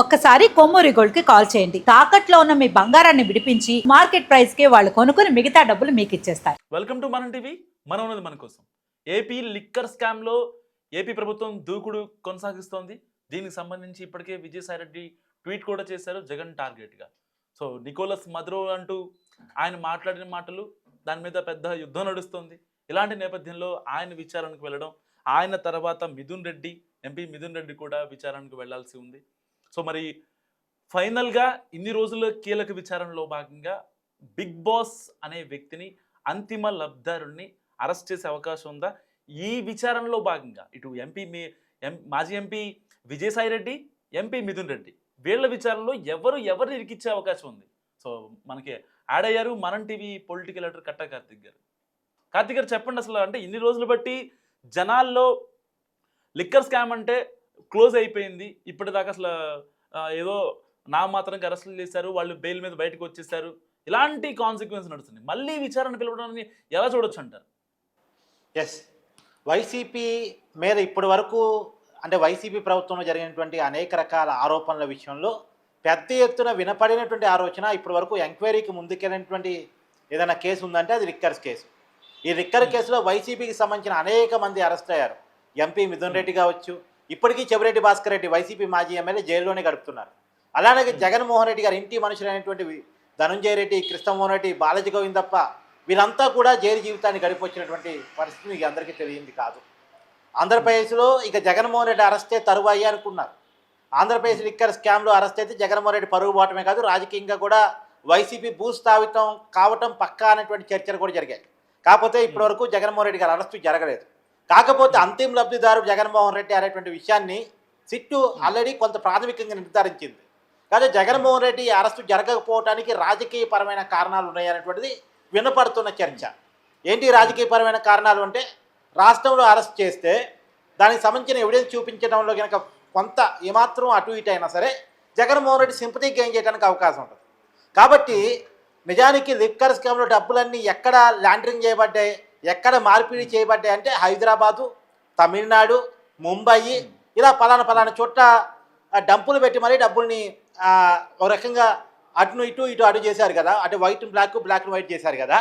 ఒక్కసారి కొమ్మూరి గోల్డ్కి కాల్ చేయండి. తాకట్లో ఉన్న మీ బంగారాన్ని విడిపించి మార్కెట్ ప్రైస్కి వాళ్ళు కొనుక్కుని మిగతా డబ్బులు మీకు ఇచ్చేస్తారు. Welcome to Mana TV. మనం ఉన్నది మన కోసం. ఏపీ లిక్కర్ స్కామ్లో ఏపీ ప్రభుత్వం దూకుడు కొనసాగిస్తోంది. దీనికి సంబంధించి ఇప్పటికే విజయసాయి రెడ్డి ట్వీట్ కూడా చేశారు జగన్ టార్గెట్గా. సో నికోలస్ మద్రో అంటూ ఆయన మాట్లాడిన మాటలు దాని మీద పెద్ద యుద్ధం నడుస్తోంది. ఇలాంటి నేపథ్యంలో ఆయన విచారణకు వెళ్ళడం ఆయన తర్వాత మిథున్ రెడ్డి ఎంపీ మిథున్ రెడ్డి కూడా విచారణకు వెళ్ళాల్సి ఉంది. సో మరి ఫైనల్గా ఇన్ని రోజుల కీలక విచారణలో భాగంగా బిగ్ బాస్ అనే వ్యక్తిని అంతిమ లబ్ధారుణ్ణి అరెస్ట్ చేసే అవకాశం ఉందా? ఈ విచారణలో భాగంగా ఇటు ఎంపీ మీ ఎం మాజీ ఎంపీ విజయసాయి రెడ్డి ఎంపీ మిథున్ రెడ్డి వీళ్ళ విచారణలో ఎవరు ఎవరిని ఇరికిచ్చే అవకాశం ఉంది? సో మనకి యాడ్ అయ్యారు మనం TV political editor Katta Karthik గారు. కార్తిక్ గారు చెప్పండి అసలు అంటే ఇన్ని రోజులు బట్టి జనాల్లో లిక్కర్ స్కామ్ అంటే క్లోజ్ అయిపోయింది. ఇప్పటిదాకా అసలు ఏదో నా మాత్రం అరెస్టులు చేశారు వాళ్ళు బెయిల్ మీద బయటకు వచ్చేసారు. ఇలాంటి కాన్సిక్వెన్స్ నడుస్తుంది. మళ్ళీ విచారణ పిలవడాన్ని ఎలా చూడొచ్చు అంటారు? ఎస్ వైసీపీ మీద ఇప్పటి వరకు అంటే వైసీపీ ప్రభుత్వంలో జరిగినటువంటి అనేక రకాల ఆరోపణల విషయంలో పెద్ద ఎత్తున వినపడినటువంటి ఆలోచన ఇప్పటి వరకు ఎంక్వైరీకి ముందుకెళ్ళినటువంటి ఏదైనా కేసు ఉందంటే అది రిక్కర్స్ కేసు. ఈ రిక్కర్ కేసులో వైసీపీకి సంబంధించిన అనేక మంది అరెస్ట్ అయ్యారు. ఎంపీ మిథున్ రెడ్డి కావచ్చు ఇప్పటికీ చెవిరెడ్డి భాస్కర్ రెడ్డి వైసీపీ మాజీ ఎమ్మెల్యే జైల్లోనే గడుపుతున్నారు. అలానే జగన్మోహన్ రెడ్డి గారి ఇంటి మనుషులైనటువంటి ధనుంజయ రెడ్డి కృష్ణమోహన్ రెడ్డి బాలాజీ గోవిందప్ప వీరంతా కూడా జైలు జీవితాన్ని గడిపొచ్చినటువంటి పరిస్థితి మీకు అందరికీ తెలియంది కాదు. ఆంధ్రప్రదేశ్లో ఇక జగన్మోహన్ రెడ్డి అరెస్టే తరువాయి అనుకున్నారు. ఆంధ్రప్రదేశ్ లిక్కర్ స్కామ్లో అరెస్ట్ అయితే జగన్మోహన్ రెడ్డి పరుగు పోవటమే కాదు రాజకీయంగా కూడా వైసీపీ భూస్థాపితం కావటం పక్కా అనేటువంటి చర్చలు కూడా జరిగాయి. కాకపోతే ఇప్పటివరకు జగన్మోహన్ రెడ్డి గారు అరెస్టు జరగలేదు. కాకపోతే అంతిమ లబ్ధిదారు జగన్మోహన్ రెడ్డి అనేటువంటి విషయాన్ని సిట్టు ఆల్రెడీ కొంత ప్రాథమికంగా నిర్ధారించింది. కానీ జగన్మోహన్ రెడ్డి అరెస్టు జరగకపోవడానికి రాజకీయపరమైన కారణాలు ఉన్నాయనేటువంటిది వినపడుతున్న చర్చ. ఏంటి రాజకీయపరమైన కారణాలు అంటే రాష్ట్రంలో అరెస్ట్ చేస్తే దానికి సంబంధించిన ఎవిడెన్స్ చూపించడంలో కనుక కొంత ఏమాత్రం అటు ఇటు అయినా సరే జగన్మోహన్ రెడ్డి సింపతి గెయిన్ చేయడానికి అవకాశం ఉంటుంది. కాబట్టి నిజానికి లిక్కర్ స్కామ్లో డబ్బులన్నీ ఎక్కడ ల్యాండరింగ్ చేయబడ్డాయి? ఎక్కడ మార్పిడి చేయబడ్డాయి అంటే హైదరాబాదు తమిళనాడు ముంబయి ఇలా పలానా పలానా చోట్ల డంపులు పెట్టి మరీ డబ్బుల్ని ఒక రకంగా అటును ఇటు ఇటు అటు చేశారు కదా. అటు వైట్ బ్లాక్ బ్లాక్ వైట్ చేశారు కదా.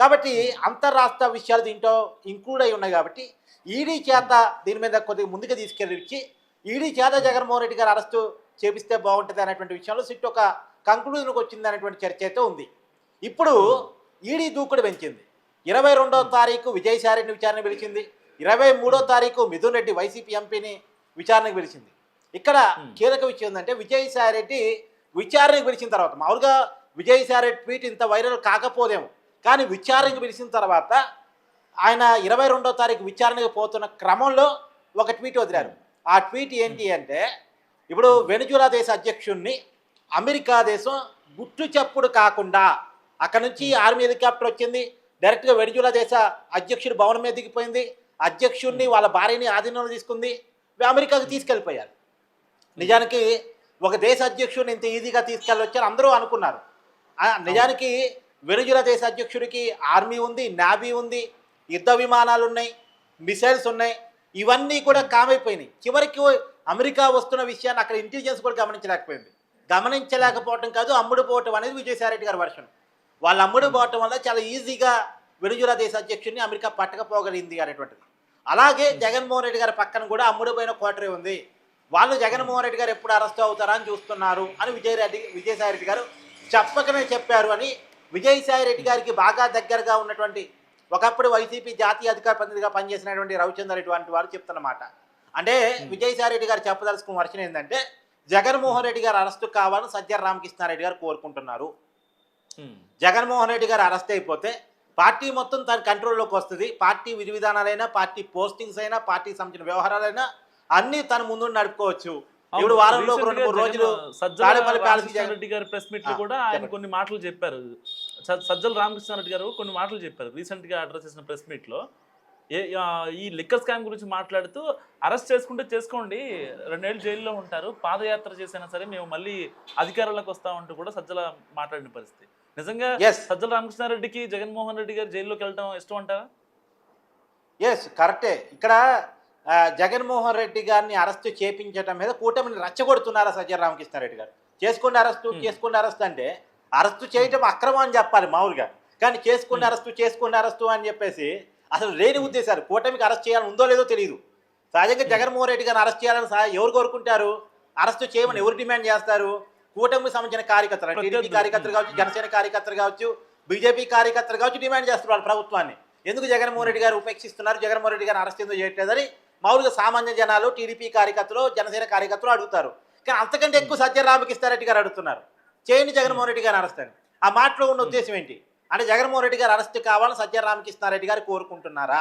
కాబట్టి అంతర్రాష్ట్ర విషయాలు దీంట్లో ఇంక్లూడ్ అయి ఉన్నాయి కాబట్టి ఈడీ చేత దీని మీద కొద్దిగా ముందుకు తీసుకెళ్ళి ఈడీ చేత జగన్మోహన్ రెడ్డి గారు అరెస్టు చేపిస్తే బాగుంటుంది అనేటువంటి విషయంలో సిట్ ఒక కంక్లూజన్కి వచ్చింది అనేటువంటి చర్చ అయితే ఉంది. ఇప్పుడు ఈడీ దూకుడు పెంచింది. ఇరవై రెండో తారీఖు విజయసాయిరెడ్డిని విచారణ పిలిచింది. ఇరవై మూడో తారీఖు మిథున్ రెడ్డి వైసీపీ ఎంపీని విచారణకు పిలిచింది. ఇక్కడ కీలక విషయం ఏంటంటే విజయసాయిరెడ్డి విచారణకు పిలిచిన తర్వాత మామూలుగా విజయసాయిరెడ్డి ట్వీట్ ఇంత వైరల్ కాకపోదేమో కానీ విచారణకు పిలిచిన తర్వాత ఆయన ఇరవై రెండో తారీఖు విచారణకు పోతున్న క్రమంలో ఒక ట్వీట్ వదిలారు. ఆ ట్వీట్ ఏంటి అంటే ఇప్పుడు వెనుజులా దేశ అధ్యక్షుడిని అమెరికా దేశం గుట్టు చప్పుడు కాకుండా అక్కడ నుంచి ఆర్మీ హెలికాప్టర్ వచ్చింది డైరెక్ట్గా వెడిజులా దేశ అధ్యక్షుడు భవనం మీద దిగిపోయింది. అధ్యక్షుడిని వాళ్ళ భార్యని ఆధీనంలో తీసుకుంది. అమెరికాకు తీసుకెళ్ళిపోయారు. నిజానికి ఒక దేశ అధ్యక్షుడిని ఇంత ఈజీగా తీసుకెళ్ళొచ్చారు అందరూ అనుకున్నారు. నిజానికి వెనుజుల దేశ అధ్యక్షుడికి ఆర్మీ ఉంది నావీ ఉంది యుద్ధ విమానాలు ఉన్నాయి మిసైల్స్ ఉన్నాయి. ఇవన్నీ కూడా కామైపోయినాయి. చివరికి అమెరికా వస్తున్న విషయాన్ని అక్కడ ఇంటెలిజెన్స్ కూడా గమనించలేకపోయింది. గమనించలేకపోవటం కాదు అమ్ముడు పోవటం అనేది విజయసాయిరెడ్డి గారి వర్షం వాళ్ళ అమ్ముడు పోవటం వల్ల చాలా ఈజీగా వెనుజులా దేశ అధ్యక్షుడిని అమెరికా పట్టకపోగలిగింది అనేటువంటిది. అలాగే జగన్మోహన్ రెడ్డి గారి పక్కన కూడా అమ్ముడుపోయిన కోటరీ ఉంది. వాళ్ళు జగన్మోహన్ రెడ్డి గారు ఎప్పుడు అరెస్ట్ అవుతారా అని చూస్తున్నారు అని విజయరెడ్డి విజయసాయి రెడ్డి గారు చెప్పకనే చెప్పారు అని విజయసాయి రెడ్డి గారికి బాగా దగ్గరగా ఉన్నటువంటి ఒకప్పుడు వైసీపీ జాతీయ అధికార ప్రతినిధిగా పనిచేసినటువంటి రవిచంద్ర రెడ్డి వంటి వారు చెప్తున్నమాట. అంటే విజయసాయి రెడ్డి గారు చెప్పదలుచుకున్న వర్షం ఏంటంటే జగన్మోహన్ రెడ్డి గారు అరెస్టు కావాలని సజ్జల రామకృష్ణారెడ్డి గారు కోరుకుంటున్నారు. జగన్మోహన్ రెడ్డి గారు అరెస్ట్ అయిపోతే పార్టీ మొత్తం తన కంట్రోల్లోకి వస్తుంది. పార్టీ విధి విధానాలైనా పార్టీ పోస్టింగ్స్ అయినా పార్టీకి సంబంధించిన వ్యవహారాలైనా అన్నీ తన ముందు నడుపుకోవచ్చు. ఇప్పుడు వారంలో రెండు మూడు రోజులు రామకృష్ణారెడ్డి గారి ప్రెస్ మీట్ కూడా ఆయన. కొన్ని మాటలు చెప్పారు. సజ్జల రామకృష్ణారెడ్డి గారు కొన్ని మాటలు చెప్పారు. రీసెంట్గా అడ్రస్ చేసిన ప్రెస్ మీట్లో. ఈ లిక్కర్ స్కామ్ గురించి మాట్లాడుతూ అరెస్ట్ చేసుకుంటే చేసుకోండి. రెండేళ్ళు జైల్లో ఉంటారు. పాదయాత్ర చేసినా సరే మేము మళ్ళీ అధికారంలోకి వస్తామంటూ కూడా సజ్జల మాట్లాడిన పరిస్థితి. నిజంగా. సజ్జల రామకృష్ణారెడ్డికి జగన్మోహన్ రెడ్డి గారు జైల్లోకి వెళ్ళడం ఇష్టం అంటారా? ఎస్ కరెక్టే ఇక్కడ జగన్మోహన్ రెడ్డి గారిని అరెస్ట్ చేపించడం మీద కూటమిని రచ్చగొడుతున్నారా సజ్జల రామకృష్ణారెడ్డి గారు? చేసుకోండి అరెస్టు Hmm. చేసుకోండి అరెస్ట్ అంటే అరెస్టు చేయటం అక్రమం అని చెప్పాలి మామూలుగా. కానీ చేసుకోండి Hmm. అరెస్టు చేసుకోండి అరెస్టు అని చెప్పేసి అసలు లేని ఉద్దేశాలు. కూటమికి అరెస్ట్ చేయాలని ఉందో లేదో తెలియదు సహజంగా జగన్మోహన్ రెడ్డి గారిని అరెస్ట్ చేయాలని ఎవరు కోరుకుంటారు? అరెస్ట్ చేయమని ఎవరు డిమాండ్ చేస్తారు? కూటమికి సంబంధించిన కార్యకర్తలు టీడీపీ. కార్యకర్తలు కావచ్చు జనసేన కార్యకర్తలు కావచ్చు బీజేపీ కార్యకర్తలు కావచ్చు డిమాండ్ చేస్తున్నారు వాళ్ళ ప్రభుత్వాన్ని. ఎందుకు జగన్మోహన్ రెడ్డి గారు ఉపేక్షిస్తున్నారు? జగన్మోహన్ రెడ్డి గారిని అరెస్ట్ ఎందుకు చేయట్లేదని మామూలుగా సామాన్య జనాలు టీడీపీ కార్యకర్తలు జనసేన కార్యకర్తలు అడుగుతారు. కానీ అంతకంటే ఎక్కువ సత్య రామకృష్ణారెడ్డి గారు అడుగుతున్నారు. చేయండి జగన్మోహన్ రెడ్డి గారిని అరెస్ట్ అని. ఆ మాటలో ఉన్న ఉద్దేశం ఏంటి? అంటే జగన్మోహన్ రెడ్డి గారు అరెస్ట్ కావాలని సత్య రామకృష్ణారెడ్డి గారు కోరుకుంటున్నారా?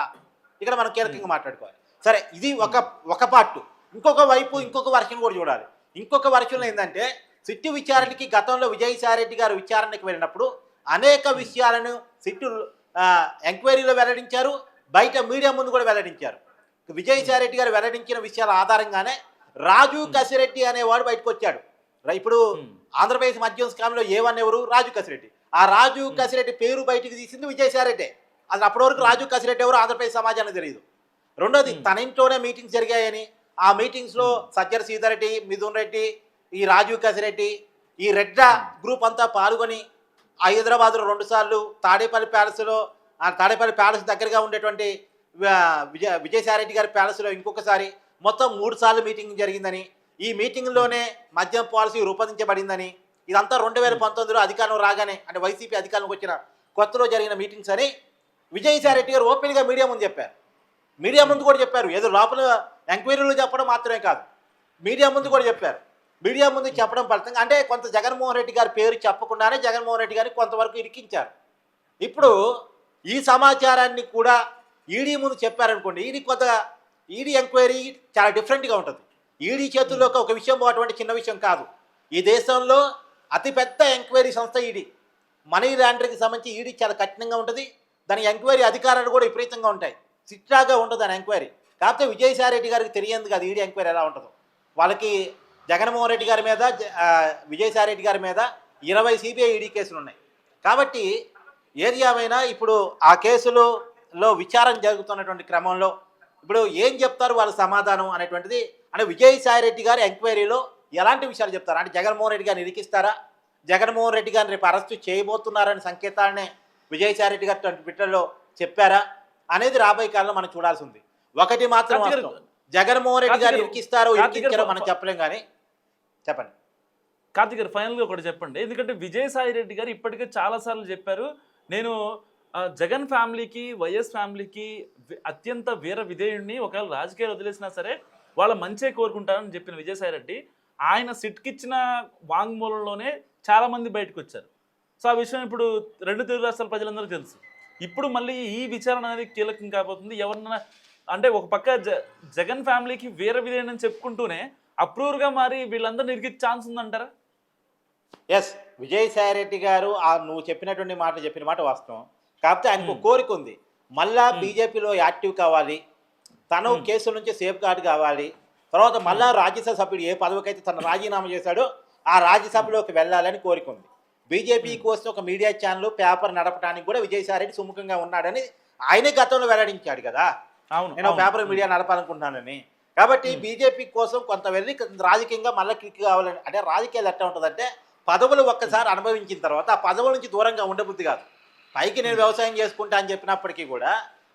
ఇక్కడ మనం కీలకంగా మాట్లాడుకోవాలి. సరే ఇది ఒక ఒక పార్ట్ ఇంకొక వైపు ఇంకొక వర్షన్ కూడా చూడాలి. ఇంకొక వర్షంలో ఏంటంటే సిట్టు విచారణకి గతంలో విజయసాయిరెడ్డి గారు విచారణకి వెళ్ళినప్పుడు అనేక విషయాలను సిట్టు ఎంక్వైరీలో వెల్లడించారు బయట మీడియా ముందు కూడా వెల్లడించారు. విజయసాయిరెడ్డి గారు వెల్లడించిన విషయాల ఆధారంగానే రాజు కసిరెడ్డి అనేవాడు బయటకు వచ్చాడు. ఇప్పుడు. ఆంధ్రప్రదేశ్ మద్యం స్కామ్లో ఏవన్ ఎవరు? రాజు కసిరెడ్డి. ఆ రాజు కసిరెడ్డి పేరు బయటికి తీసింది విజయసాయిరెడ్డి. అసలు అప్పటి వరకు రాజు కసిరెడ్డి ఎవరు? ఆంధ్రప్రదేశ్ సమాజానికి తెలియదు. రెండోది. తన ఇంట్లోనే మీటింగ్స్ జరిగాయని ఆ మీటింగ్స్లో సజ్జర సీతారెడ్డి మిథున్ రెడ్డి ఈ రాజీవ్ కసిరెడ్డి ఈ రెడ్డ గ్రూప్ అంతా పాల్గొని హైదరాబాద్లో రెండు సార్లు తాడేపల్లి ప్యాలెస్లో ఆ తాడేపల్లి ప్యాలెస్ దగ్గరగా ఉండేటువంటి విజయ విజయసాయిరెడ్డి గారి ప్యాలెస్లో ఇంకొకసారి మొత్తం మూడు సార్లు మీటింగ్ జరిగిందని ఈ మీటింగ్లోనే మద్యం పాలసీ రూపొందించబడిందని ఇదంతా రెండు వేల పంతొమ్మిదిలో అధికారం రాగానే అంటే వైసీపీ అధికారంలోకి వచ్చిన కొత్తలో జరిగిన మీటింగ్స్ అని విజయసాయిరెడ్డి గారు ఓపెన్గా మీడియా ముందు చెప్పారు. మీడియా ముందు కూడా చెప్పారు. ఏదో లోపల ఎంక్వైరీలు చెప్పడం మాత్రమే కాదు. మీడియా ముందు కూడా చెప్పారు. మీడియా ముందు చెప్పడం ఫలితంగా అంటే కొంత జగన్మోహన్ రెడ్డి గారి పేరు చెప్పకుండానే జగన్మోహన్ రెడ్డి గారిని కొంతవరకు ఇరికించారు. ఇప్పుడు ఈ సమాచారాన్ని కూడా ఈడీ ముందు చెప్పారనుకోండి ఈడీ కొంత ఈడీ ఎంక్వైరీ చాలా డిఫరెంట్గా ఉంటుంది. ఈడీ చేతుల్లోకి ఒక విషయం పోవటువంటి చిన్న విషయం కాదు. ఈ దేశంలో అతిపెద్ద ఎంక్వైరీ సంస్థ ఈడీ. మనీ లాండరింగ్కి సంబంధించి ఈడీ చాలా కఠినంగా ఉంటుంది. దాని ఎంక్వైరీ అధికారాలు కూడా విపరీతంగా ఉంటాయి. సిట్రాగా ఉంటుంది దాని ఎంక్వైరీ. కాకపోతే విజయసాయి రెడ్డి గారికి తెలియదు కాదు ఈడీ ఎంక్వైరీ ఎలా ఉంటుందో. వాళ్ళకి జగన్మోహన్ రెడ్డి గారి మీద విజయసాయి రెడ్డి గారి మీద ఇరవై సిబిఐ ఈడీ కేసులు ఉన్నాయి. కాబట్టి ఏది ఏమైనా ఇప్పుడు ఆ కేసులో విచారణ జరుగుతున్నటువంటి క్రమంలో ఇప్పుడు ఏం చెప్తారు వాళ్ళ సమాధానం అనేటువంటిది? అంటే విజయసాయి రెడ్డి గారి ఎంక్వైరీలో ఎలాంటి విషయాలు చెప్తారు? అంటే జగన్మోహన్ రెడ్డి గారిని ఇరికిస్తారా? జగన్మోహన్ రెడ్డి గారిని రేపు అరెస్టు చేయబోతున్నారని సంకేతాలనే విజయసాయి రెడ్డి గారు ట్వంటీ ట్విట్టర్లో చెప్పారా? అనేది రాబోయే కాలంలో మనం చూడాల్సి ఉంది. ఒకటి మాత్రం. జగన్మోహన్ రెడ్డి గారు ఇరికిస్తారో ఇరికించారో మనం చెప్పలేం కానీ చెప్పండి. కార్తిక్ గారు ఫైనల్గా ఒకటి చెప్పండి. ఎందుకంటే విజయసాయి రెడ్డి గారు ఇప్పటికే చాలాసార్లు చెప్పారు. నేను జగన్ ఫ్యామిలీకి వైఎస్ ఫ్యామిలీకి అత్యంత వీర విధేయుడిని ఒకవేళ రాజకీయాలు వదిలేసినా సరే వాళ్ళ మంచే కోరుకుంటారని చెప్పిన విజయసాయి రెడ్డి ఆయన సిట్కిచ్చిన వాంగ్మూలంలోనే చాలామంది బయటకు వచ్చారు సో ఆ విషయం ఇప్పుడు రెండు తెలుగు రాష్ట్రాల ప్రజలందరూ తెలుసు. ఇప్పుడు మళ్ళీ ఈ విచారణ అనేది కీలకం కాబోతుంది. ఎవరన్నా అంటే ఒక పక్క జ జగన్ ఫ్యామిలీకి వీర విధేయుడని చెప్పుకుంటూనే అప్రూవర్గా మారి వీళ్ళందరూ ఇరికిచ్చే ఛాన్స్ ఉందంటారా ఎస్ విజయసాయి రెడ్డి గారు ఆ నువ్వు చెప్పినటువంటి మాట చెప్పిన మాట వాస్తవం కాకపోతే ఆయనకు Hmm. కోరిక ఉంది మళ్ళా Hmm. బీజేపీలో యాక్టివ్ కావాలి తను Hmm. కేసుల నుంచి సేఫ్ గార్డ్ కావాలి తర్వాత మళ్ళా రాజ్యసభ సభ్యుడు ఏ పదవికైతే తను రాజీనామా చేశాడో ఆ రాజ్యసభలోకి వెళ్ళాలని కోరిక ఉంది బీజేపీ. కోసం ఒక మీడియా ఛానల్ పేపర్ నడపడానికి కూడా విజయసాయి రెడ్డి సుముఖంగా ఉన్నాడని ఆయనే గతంలో వెల్లడించాడు కదా అవును నేను. పేపర్ మీడియా నడపాలనుకుంటున్నానని కాబట్టి. బీజేపీ కోసం కొంత వెళ్ళి రాజకీయంగా మళ్ళీ క్లిక్ కావాలని అంటే రాజకీయాలు ఎట్లా ఉంటుందంటే పదవులు ఒక్కసారి అనుభవించిన తర్వాత ఆ పదవుల నుంచి దూరంగా ఉండబుద్ధి కాదు. పైకి నేను వ్యవసాయం చేసుకుంటా అని చెప్పినప్పటికీ కూడా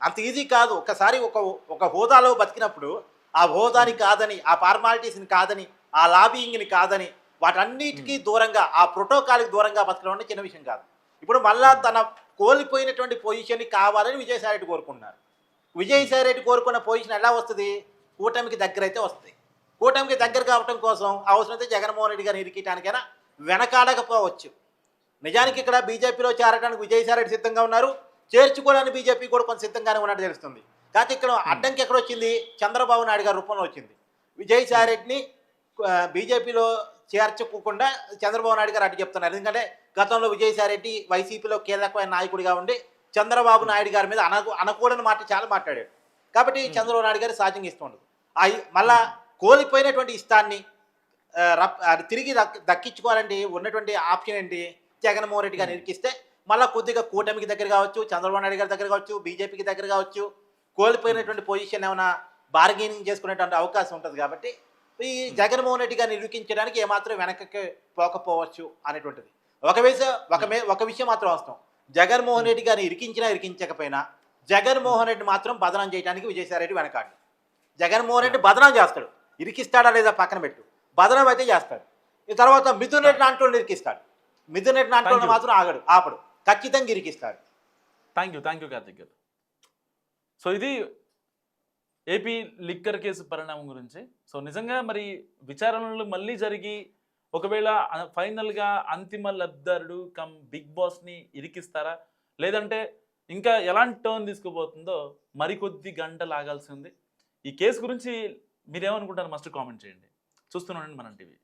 అంత ఈజీ కాదు. ఒకసారి ఒక ఒక హోదాలో బతికినప్పుడు ఆ హోదాని కాదని ఆ ఫార్మాలిటీస్ని కాదని ఆ లాబియింగ్ని కాదని వాటన్నిటికీ దూరంగా ఆ ప్రోటోకాల్కి దూరంగా బతకడం అంటే చిన్న విషయం కాదు. ఇప్పుడు మళ్ళా తన కోల్పోయినటువంటి పొజిషన్ కావాలని విజయసాయి రెడ్డి కోరుకుంటున్నారు. విజయసాయి రెడ్డి కోరుకున్న పొజిషన్ ఎలా వస్తుంది? కూటమికి దగ్గర అయితే వస్తుంది కూటమికి దగ్గర కావటం కోసం అవసరమైతే జగన్మోహన్ రెడ్డి గారిని ఇరికిటానికైనా వెనకాడకపోవచ్చు. నిజానికి ఇక్కడ బీజేపీలో చేరడానికి విజయసాయి రెడ్డి సిద్ధంగా ఉన్నారు. చేర్చుకోవడానికి బీజేపీ కూడా కొంత సిద్ధంగానే ఉన్నట్టు తెలుస్తుంది. కాకపోతే ఇక్కడ అడ్డంకి ఎక్కడ వచ్చింది? చంద్రబాబు నాయుడు గారి రూపంలో వచ్చింది. విజయసాయి రెడ్డిని ఆ, బీజేపీలో చేర్చుకోకుండా చంద్రబాబు నాయుడు గారు అటు చెప్తున్నారు. ఎందుకంటే గతంలో విజయసాయి రెడ్డి వైసీపీలో కీలకమైన నాయకుడిగా ఉండి చంద్రబాబు నాయుడు గారి మీద అనకు అనకూడని మాట చాలా మాట్లాడాడు. కాబట్టి చంద్రబాబు నాయుడు గారు సహజంగా ఇస్తుండదు మళ్ళా కోల్పోయినటువంటి ఇష్టాన్ని తిరిగి దక్- దక్కించుకోవాలంటే ఉన్నటువంటి ఆప్షన్ ఏంటి? జగన్మోహన్ రెడ్డి గారిని ఇరికిస్తే మళ్ళీ కొద్దిగా కూటమికి దగ్గర కావచ్చు చంద్రబాబు నాయుడు గారి దగ్గర కావచ్చు బీజేపీకి దగ్గర కావచ్చు కోల్పోయినటువంటి పొజిషన్ ఏమైనా బార్గెనింగ్ చేసుకునేటువంటి అవకాశం ఉంటుంది కాబట్టి ఈ జగన్మోహన్ రెడ్డి గారిని ఇరికించడానికి ఏమాత్రం వెనక్కి పోకపోవచ్చు అనేటువంటిది. ఒక విషయం ఒక మే- ఒక విషయం మాత్రం వాస్తవం జగన్మోహన్ రెడ్డి గారిని ఇరికించినా ఇరికించకపోయినా జగన్మోహన్ రెడ్డి మాత్రం బదనం చేయడానికి విజయసాయి రెడ్డి వెనకాడు. జగన్మోహన్ రెడ్డి బదనం చేస్తాడు. ఇరికిస్తాడా లేదా పక్కన పెట్టు. బదనం అయితే చేస్తాడు. ఈ తర్వాత మిథున్ రెడ్డి నాంటోళ్ళు ఇరికిస్తాడు. మిథున్ రెడ్డి you. మాత్రం ఆగడు ఆపడు. ఖచ్చితంగా ఇరికిస్తాడు. Thank you thank you Karthik గారు. సో ఇది ఏపీ లిక్కర్ కేసు పరిణామం గురించి. సో నిజంగా మరి విచారణలు మళ్ళీ జరిగి ఒకవేళ ఫైనల్గా అంతిమ లబ్ధారుడు కమ్ బిగ్ బాస్ని ఇరికిస్తారా? లేదంటే ఇంకా ఎలాంటి టర్న్ తీసుకుపోతుందో మరికొద్ది గంటలు ఆగాల్సి ఉంది. ఈ కేసు గురించి మీరేమనుకుంటారు మస్ట్ కామెంట్ చేయండి. చూస్తున్నానండి మనం టీవీ.